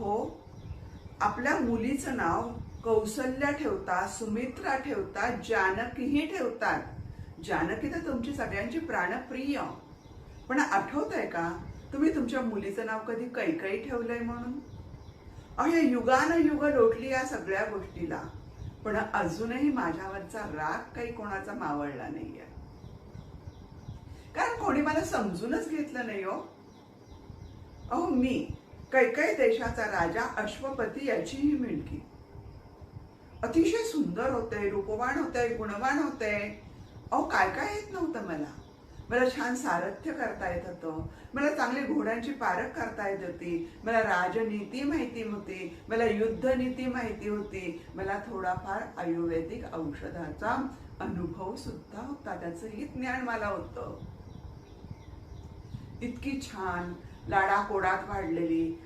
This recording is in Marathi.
अहो आपल्या मुलीचं नाव कौसल्या ठेवता सुमित्रा ठेवतात जानकीही ठेवतात. जानकी तर तुमची सगळ्यांची प्राणप्रिय. पण आठवत आहे का तुम्ही तुमच्या मुलीचं नाव कधी कैकई ठेवलंय म्हणून? अहो या युगानं युग लोटली या सगळ्या गोष्टीला. पण अजूनही माझ्यावरचा राग काही कोणाचा मावळला नाहीये. कारण कोणी मला समजूनच घेतलं नाही हो. अहो मी कैकई देशाचा राजा अश्वपती याचीही मिळकी अतिशय सुंदर होते रूपवान होते गुणवान होते. अहो काय काय येत नव्हतं मला? मला छान सारथ्य करता येत होतं. मला चांगली घोड्यांची पारख करता येत होती. मला राजनीती माहिती होती. मला युद्धनीती माहिती होती. मला थोडाफार आयुर्वेदिक औषधाचा अनुभव सुद्धा होता. त्याचंही ज्ञान मला होतं. इतकी छान लाडाकोडात वाढलेली.